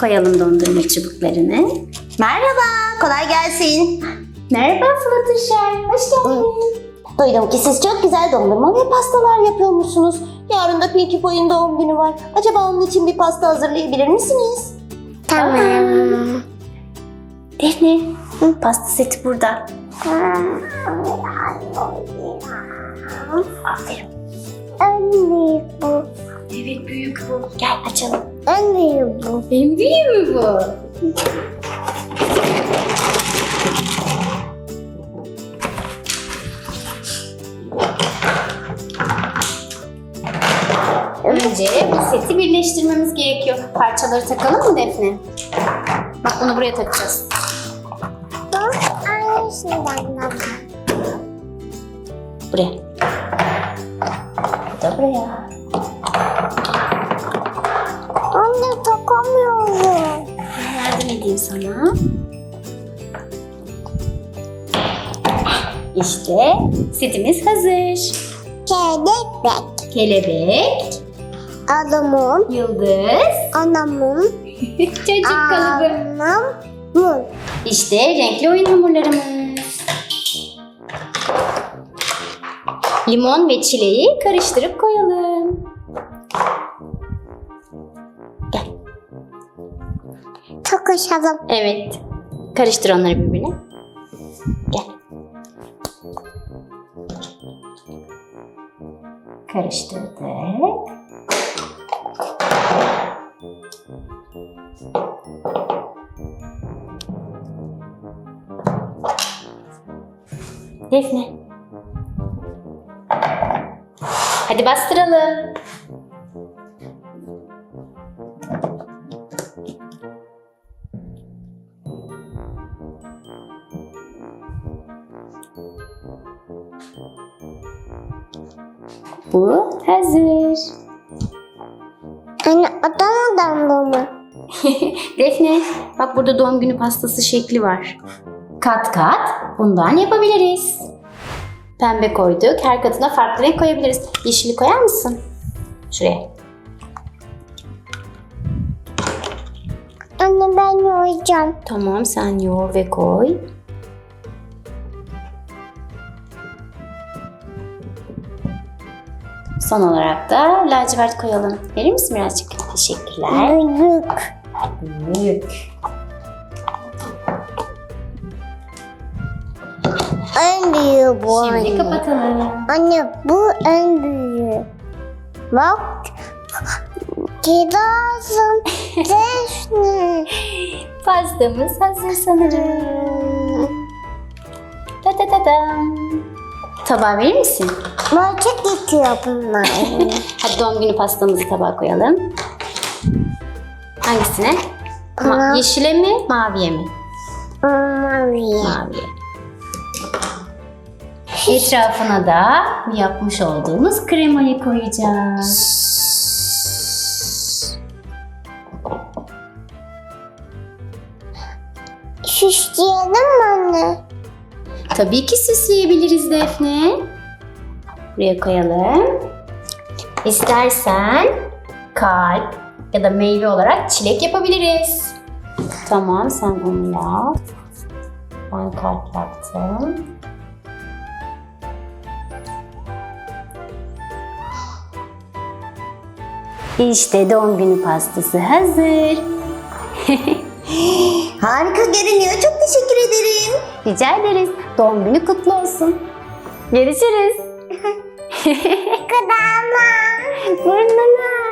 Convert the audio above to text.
Koyalım dondurma çubuklarını. Merhaba, kolay gelsin. Merhaba Fluttershy. Hoş geldin. Duydum ki siz çok güzel dondurma ve pastalar yapıyormuşsunuz. Yarın da Pinkie Pie'in doğum günü var. Acaba onun için bir pasta hazırlayabilir misiniz? Tamam. Defne, pasta seti burada. Aferin. Büyük bu. Evet büyük bu. Gel açalım. En büyük bu. En büyüğü mü bu? Önce bu seti birleştirmemiz gerekiyor. Parçaları takalım mı Defne? Bak bunu buraya takacağız. Aynısından baba. Buraya. Bu da buraya. Edeyim sana. İşte setimiz hazır. Kelebek. Kelebek, Adamım. yıldız, Anamın. çocuk kalıbı. Anamın. İşte renkli oyun hamurlarımız. Limon ve çileği karıştırıp koyalım. Gel. Takışalım. Evet. Karıştır onları birbirine. Gel. Karıştırdık. Defne. Hadi bastıralım. Bu hazır. Anne adam bu mu? Defne, bak burada doğum günü pastası şekli var. Kat kat bundan yapabiliriz. Pembe koyduk. Her katına farklı renk koyabiliriz. Yeşili koyar mısın? Şuraya. Anne ben yoğuracağım. Tamam sen yoğur ve koy. Son olarak da lacivert koyalım. Verir misin birazcık? Teşekkürler. Büyük. Büyük. En büyüğü bu Şimdi anne. kapatalım. Anne bu en büyüğü. Bak. Kirazım. Defne. Pastamız hazır sanırım. Ta ta ta tam. Tabağı verir misin? Market yıkıyor bunlar. Hadi doğum günü pastamızı tabağa koyalım. Hangisine? Ma- yeşile mi, maviye mi? Maviye. Maviye. Etrafına da yapmış olduğumuz kremayı koyacağız. Süsleyelim mi anne? Tabii ki süsleyebiliriz Defne. Buraya koyalım. İstersen kalp ya da meyve olarak çilek yapabiliriz. Tamam sen onu yap. Ben kalp yaptım. İşte doğum günü pastası hazır. Harika görünüyor. Çok teşekkür ederim. Rica ederiz. Doğum günü kutlu olsun. Görüşürüz. 嘿嘿嘿可达嘛不是妈妈